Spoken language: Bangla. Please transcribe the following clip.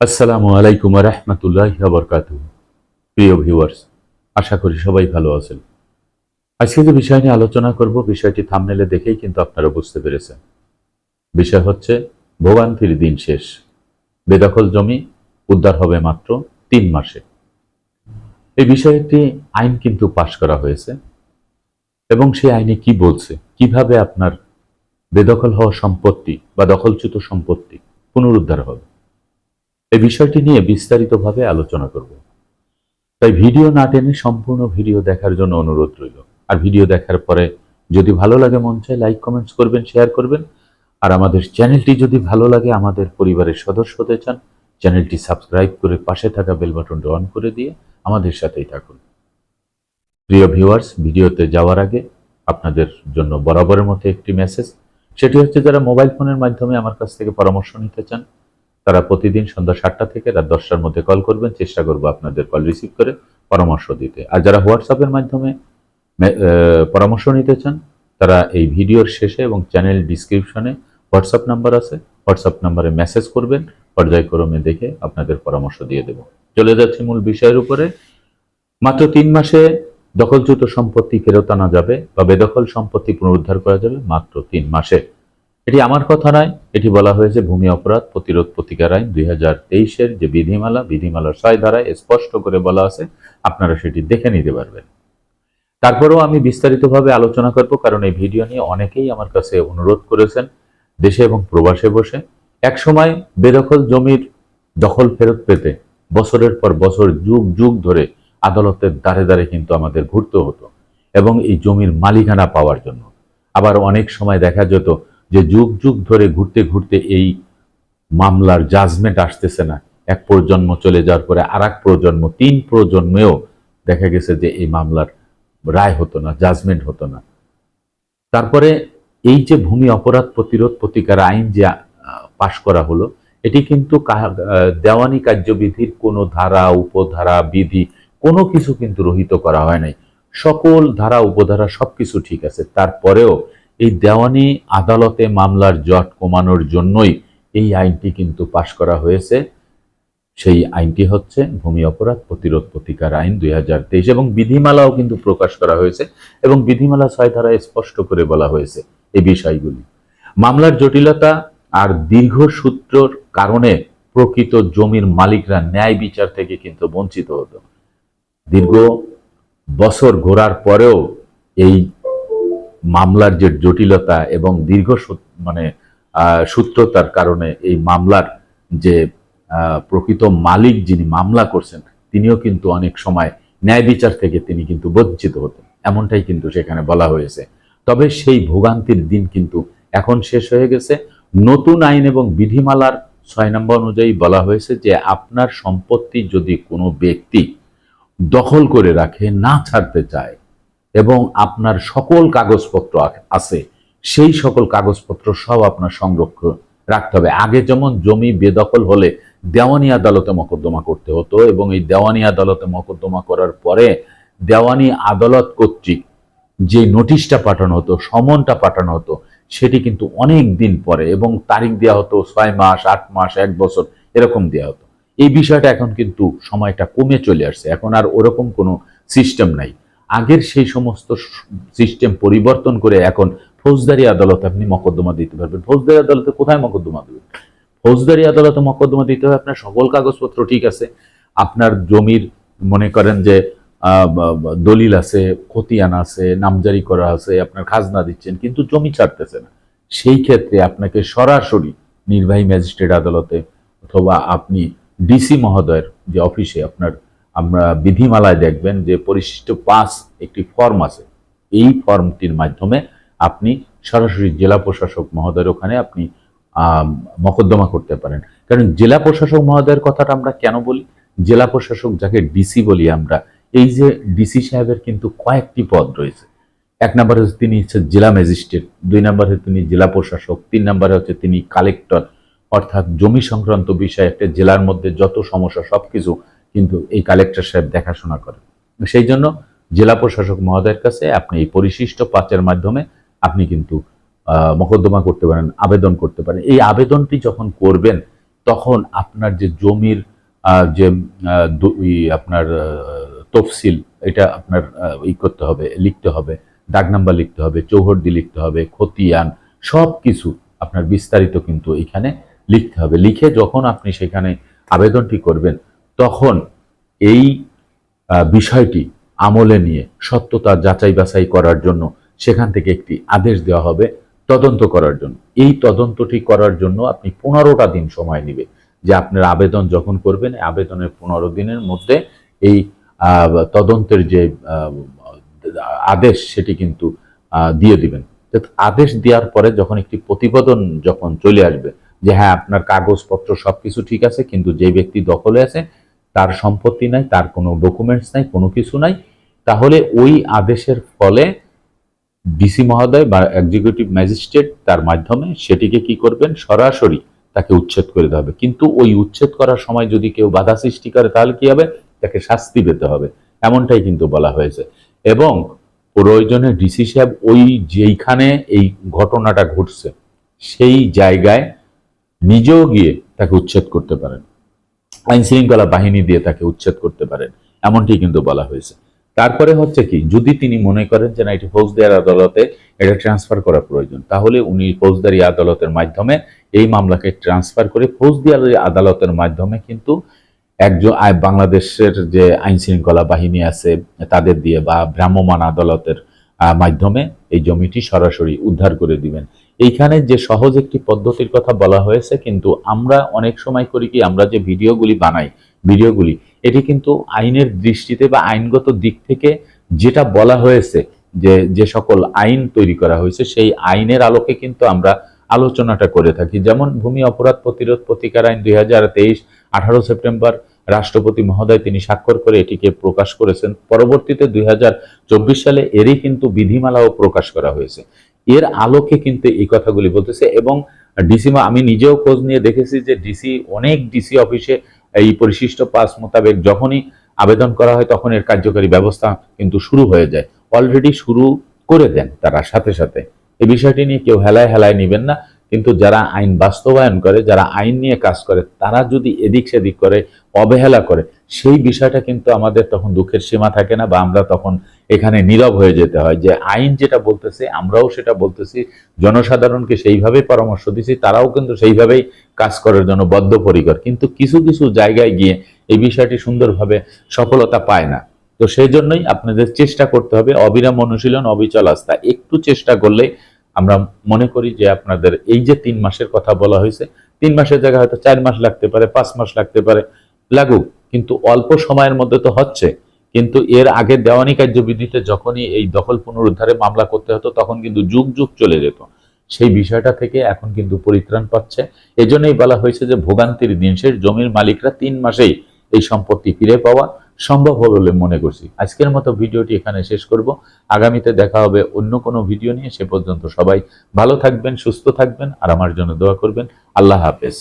আসসালামু আলাইকুম রহমতুল্লাহ বরকাত প্রিয় ভিউয়ার্স, আশা করি সবাই ভালো আছেন। আজকে যে বিষয় নিয়ে আলোচনা করব, বিষয়টি থামনেলে দেখেই কিন্তু আপনারা বুঝতে পেরেছেন। বিষয় হচ্ছে, ভোগান্তির দিন শেষ। বেদখল জমি উদ্ধার হবে মাত্র তিন মাসে। এই বিষয়ে একটি আইন কিন্তু পাশ করা হয়েছে এবং সেই আইনে কি বলছে, কীভাবে আপনার বেদখল হওয়া সম্পত্তি বা দখলচ্যুত সম্পত্তি পুনরুদ্ধার হবে? এই বিষয়টি নিয়ে বিস্তারিতভাবে আলোচনা করব। তাই ভিডিও না টেনে সম্পূর্ণ ভিডিও দেখার জন্য অনুরোধ রইল। আর ভিডিও দেখার পরে যদি ভালো লাগে মন চায়, লাইক, কমেন্টস করবেন, শেয়ার করবেন। আর আমাদের চ্যানেলটি যদি ভালো লাগে, আমাদের পরিবারের সদস্য হতে চান, চ্যানেলটি সাবস্ক্রাইব করে পাশে থাকা বেল অন করে দিয়ে আমাদের সাথেই থাকুন। প্রিয় ভিউয়ার্স, ভিডিওতে যাওয়ার আগে আপনাদের জন্য বরাবরের মতো একটি মেসেজ। সেটি হচ্ছে, যারা মোবাইল ফোনের মাধ্যমে আমার কাছ থেকে পরামর্শ নিতে চান তারা প্রতিদিন সন্ধ্যা সাতটা থেকে রাত দশটার মধ্যে কল করবেন। চেষ্টা করব আপনাদের কল রিসিভ করে পরামর্শ দিতে। আর যারা হোয়াটসঅ্যাপের মাধ্যমে পরামর্শ নিতে চান, তারা এই ভিডিওর শেষে এবং চ্যানেল ডিসক্রিপশনে হোয়াটসঅ্যাপ নাম্বার আছে। হোয়াটসঅ্যাপ নাম্বারে মেসেজ করবেন, পর্যায়ক্রমে দেখে আপনাদের পরামর্শ দিয়ে দেব। চলে যাচ্ছে মূল বিষয়ের উপরে। মাত্র তিন মাসে দখলচ্যুত সম্পত্তি ফেরত আনা যাবে বা বেদখল সম্পত্তি পুনরুদ্ধার করা যাবে মাত্র তিন মাসে। এটি আমার কথা নয়, এটি বলা হয়েছে ভূমি অপরাধ প্রতিরোধ প্রতিকার আইন দুই হাজার তেইশের যে বিধিমালা, বিধিমালার ছয় ধারায় স্পষ্ট করে বলা আছে, আপনারা সেটি দেখে নিতে পারবেন। তারপরেও আমি বিস্তারিতভাবে আলোচনা করব, কারণ এই ভিডিও নিয়ে অনেকেই আমার কাছে অনুরোধ করেছেন দেশে এবং প্রবাসে বসে। এক সময় বেদখল জমির দখল ফেরত পেতে বছরের পর বছর যুগ যুগ ধরে আদালতের দ্বারে দ্বারে কিন্তু আমাদের ঘুরতে হতো, এবং এই জমির মালিকানা পাওয়ার জন্য। আবার অনেক সময় দেখা যেত যে যুগ যুগ ধরে ঘুরতে ঘুরতে এই মামলার জাজমেন্ট আসতেছে না। এক প্রজন্ম চলে যাওয়ার পরে আর এক প্রজন্ম, তিন প্রজন্মেও দেখা গেছে যে এই মামলার রায় হতো না জাজমেন্ট হতো না। তারপরে এই যে ভূমি অপরাধ প্রতিরোধ প্রতিকার আইন যে পাশ করা হলো, এটি কিন্তু দেওয়ানি কার্যবিধির কোনো ধারা, উপধারা, বিধি কোনো কিছু কিন্তু রহিত করা হয় নাই। সকল ধারা, উপধারা সবকিছু ঠিক আছে। তারপরেও এই দেওয়ানি আদালতে মামলার জট কমানোর জন্যই এই আইনটি কিন্তু পাশ করা হয়েছে। সেই আইনটি হচ্ছে ভূমি অপরাধ প্রতিরোধ প্রতিকার আইন দুই হাজার তেইশ এবং বিধিমালাও কিন্তু প্রকাশ করা হয়েছে এবং বিধিমালা ছয় ধারায় স্পষ্ট করে বলা হয়েছে এই বিষয়গুলি। মামলার জটিলতা আর দীর্ঘ সূত্রর কারণে প্রকৃত জমির মালিকরা ন্যায় বিচার থেকে কিন্তু বঞ্চিত হতো। দীর্ঘ বছর ঘোরার পরেও এই মামলার যে জটিলতা এবং দীর্ঘ মানে সূত্রতার কারণে এই মামলার যে প্রকৃত মালিক যিনি মামলা করছেন, তিনিও কিন্তু অনেক সময় ন্যায় বিচার থেকে তিনি কিন্তু বঞ্চিত হতেন। এমনটাই কিন্তু সেখানে বলা হয়েছে। তবে সেই ভোগান্তির দিন কিন্তু এখন শেষ হয়ে গেছে। নতুন আইন এবং বিধিমালার ছয় নম্বর অনুযায়ী বলা হয়েছে যে, আপনার সম্পত্তি যদি কোনো ব্যক্তি দখল করে রাখে, না ছাড়তে চায় এবং আপনার সকল কাগজপত্র আছে, সেই সকল কাগজপত্র সব আপনার সংরক্ষণ রাখতে হবে। আগে যেমন জমি বেদখল হলে দেওয়ানি আদালতে মকদ্দমা করতে হতো এবং এই দেওয়ানি আদালতে মকদ্দমা করার পরে দেওয়ানি আদালত কর্তৃক যে নোটিশটা পাঠানো হতো, সমনটা পাঠানো হতো, সেটি কিন্তু অনেক দিন পরে এবং তারিখ দেওয়া হতো, ছয় মাস, আট মাস, এক বছর, এরকম দেওয়া হতো। এই বিষয়টা এখন কিন্তু সময়টা কমে চলে আসছে। এখন আর ওরকম কোনো সিস্টেম নাই। আগের সেই সমস্ত সিস্টেম পরিবর্তন করে এখন ফৌজদারি আদালতে আপনি মকদ্দমা দিতে পারবেন। ফৌজদারি আদালতে কোথায় মকদ্দমা দেবেন? ফৌজদারি আদালতে মকদ্দমা দিতে হবে আপনার সকল কাগজপত্র ঠিক আছে। আপনার জমির মনে করেন যে দলিল আছে, খতিয়ান আছে, নামজারি করা আছে, আপনার খাজনা দিচ্ছেন, কিন্তু জমি ছাড়তেছে না। সেই ক্ষেত্রে আপনাকে সরাসরি নির্বাহী ম্যাজিস্ট্রেট আদালতে অথবা আপনি ডিসি মহোদয়ের যে অফিসে আপনার আমরা বিধিমালায় দেখবেন যে পরিশিষ্ট পাস একটি ফর্ম আছে। এই ফর্মটির মাধ্যমে আপনি সরাসরি জেলা প্রশাসক মহোদয়ের ওখানে আপনি মকদ্দমা করতে পারেন। কারণ জেলা প্রশাসক মহোদয়ের কথাটা আমরা কেন বলি? জেলা প্রশাসক যাকে ডিসি বলি আমরা, এই যে ডিসি সাহেবের কিন্তু কয়েকটি পদ রয়েছে। এক নম্বরে হচ্ছে তিনি হচ্ছে জেলা ম্যাজিস্ট্রেট, দুই নম্বরে তিনি জেলা প্রশাসক, তিন নম্বরে হচ্ছে তিনি কালেক্টর। অর্থাৎ জমি সংক্রান্ত বিষয়ে একটা জেলার মধ্যে যত সমস্যা সবকিছু কিন্তু এই কালেক্টর সাহেব দেখাশোনা করেন। সেই জন্য জেলা প্রশাসক মহোদয়ের কাছে আপনি এই পরিশিষ্ট পাঁচের মাধ্যমে আপনি কিন্তু মোকদ্দমা করতে পারেন, আবেদন করতে পারেন। এই আবেদনটি যখন করবেন, তখন আপনার যে জমির যে আপনার তফসিল, এটা আপনার ই করতে হবে, লিখতে হবে, দাগ নাম্বার লিখতে হবে, চৌহদ্দি লিখতে হবে, খতিয়ান সব কিছু আপনার বিস্তারিত কিন্তু এখানে লিখতে হবে। লিখে যখন আপনি সেখানে আবেদনটি করবেন তখন এই বিষয়টি আমলে নিয়ে সত্যতা যাচাই বাছাই করার জন্য সেখান থেকে একটি আদেশ দেওয়া হবে তদন্ত করার জন্য। এই তদন্তটি করার জন্য আপনি পনেরোটা দিন সময় নেবে যে আপনার আবেদন যখন করবেন আবেদনের পনেরো দিনের মধ্যে এই তদন্তের যে আদেশ সেটি কিন্তু দিয়ে দিবেন। আদেশ দেওয়ার পরে যখন একটি প্রতিবেদন যখন চলে আসবে যে হ্যাঁ আপনার কাগজপত্র সবকিছু ঠিক আছে, কিন্তু যে ব্যক্তি দখলে আছে তার সম্পত্তি নাই, তার কোনো ডকুমেন্টস নাই, কোনো কিছু নাই, তাহলে ওই আদেশের ফলে ডিসি মহোদয় বা এক্সিকিউটিভ ম্যাজিস্ট্রেট তার মাধ্যমে সেটিকে কি করবেন? সরাসরি তাকে উচ্ছেদ করে দেওয়া হবে। কিন্তু ওই উচ্ছেদ করার সময় যদি কেউ বাধা সৃষ্টি করে, তাহলে কি হবে? তাকে শাস্তি পেতে হবে। এমনটাই কিন্তু বলা হয়েছে। এবং প্রয়োজনে ডিসি সাহেব ওই যেইখানে এই ঘটনাটা ঘটছে, সেই জায়গায় নিজেও গিয়ে তাকে উচ্ছেদ করতে পারেন। আইন শৃঙ্খলা বাহিনী দিয়ে তাকে উচ্ছেদ করতে পারেন, এমনটি কিন্তু বলা হয়েছে। তারপরে হচ্ছে কি, যদি তিনি মনে করেন যে না, এটি ফৌজদারি আদালতে এটা ট্রান্সফার করা প্রয়োজন, তাহলে উনি ফৌজদারি আদালতের মাধ্যমে এই মামলাকে ট্রান্সফার করে ফৌজদারি আদালতের মাধ্যমে কিন্তু একজন বাংলাদেশের যে আইন শৃঙ্খলা বাহিনী আছে তাদের দিয়ে বা ভ্রাম্যমাণ আদালতের মাধ্যমে এই জমিটি সরাসরি উদ্ধার করে দিবেন। এইখানে যে সহজ একটি পদ্ধতির কথা বলা হয়েছে, কিন্তু আমরা অনেক সময় করি কি, আমরা যে ভিডিওগুলি বানাই, ভিডিওগুলি, এটি কিন্তু আইনের দৃষ্টিতে বা আইনগত দিক থেকে যেটা বলা হয়েছে যে যে সকল আইন তৈরি করা হয়েছে, সেই আইনের আলোকে কিন্তু আমরা আলোচনাটা করে থাকি। যেমন ভূমি অপরাধ প্রতিরোধ প্রতিকার আইন দুই হাজার তেইশ, আঠারো সেপ্টেম্বর রাষ্ট্রপতি মহোদয় তিনি স্বাক্ষর করে এটিকে প্রকাশ করেছেন। পরবর্তীতে দুই সালে এরই কিন্তু বিধিমালাও প্রকাশ করা হয়েছে। এর আলোকে কিন্তু এই কথাগুলি বলতেছে এবং ডিসি আমি নিজেও খোঁজ নিয়ে দেখেছি যে ডিসি অনেক ডিসি অফিসে এই পরিশিষ্ট পাস মোতাবেক যখনই আবেদন করা হয় তখন এর কার্যকারী ব্যবস্থা কিন্তু শুরু হয়ে যায়। অলরেডি শুরু করে দেন তারা সাথে সাথে। এই বিষয়টি নিয়ে কেউ হেলায় হেলায় নেবেন না। কিন্তু যারা আইন বাস্তবায়ন করে, যারা আইন নিয়ে কাজ করে, তারা যদি এদিক সেদিক করে অবহেলা করে। সেই বিষয়টা কিন্তু আমাদের তখন দুঃখের সীমা থাকে না বা আমরা তখন এখানে নীরব হয়ে যেতে হয় যে আইন যেটা বলতেছে, আমরাও সেটা বলতেছি, জনসাধারণকে সেইভাবে পরামর্শ দিছি, তারাও কিন্তু সেইভাবেই কাজ করার জন্য বদ্ধপরিকর। কিন্তু কিছু কিছু জায়গায় গিয়ে এই বিষয়টি সুন্দরভাবে সফলতা পায় না। তো সেই জন্যই আপনাদের চেষ্টা করতে হবে, অবিরাম অনুশীলন, অবিচল আস্থা। একটু চেষ্টা করলে আমরা মনে করি যে আপনাদের এই যে তিন মাসের কথা বলা হয়েছে, তিন মাসের জায়গায় হয়তো চার মাস লাগতে পারে, পাঁচ মাস লাগতে পারে। লাগুক, কিন্তু অল্প সময়ের মধ্যে তো হচ্ছে। কিন্তু এর আগে দেওয়ানি কার্যবিধিতে যখনই এই দখল পুনরুদ্ধারে মামলা করতে হতো, তখন কিন্তু যুগ যুগ চলে যেত। সেই বিষয়টা থেকে এখন কিন্তু পরিত্রাণ পাচ্ছে। এজন্যই বলা হয়েছে যে ভোগান্তির দিন শেষ, জমির মালিকরা তিন মাসেই এই সম্পত্তি ফিরে পাওয়া সম্ভব হবে বলে মনে করছি। আজকের মতো ভিডিওটি এখানে শেষ করব। আগামীতে দেখা হবে অন্য কোনো ভিডিও নিয়ে। সে পর্যন্ত সবাই ভালো থাকবেন, সুস্থ থাকবেন, আর আমার জন্য দোয়া করবেন। আল্লাহ হাফেজ।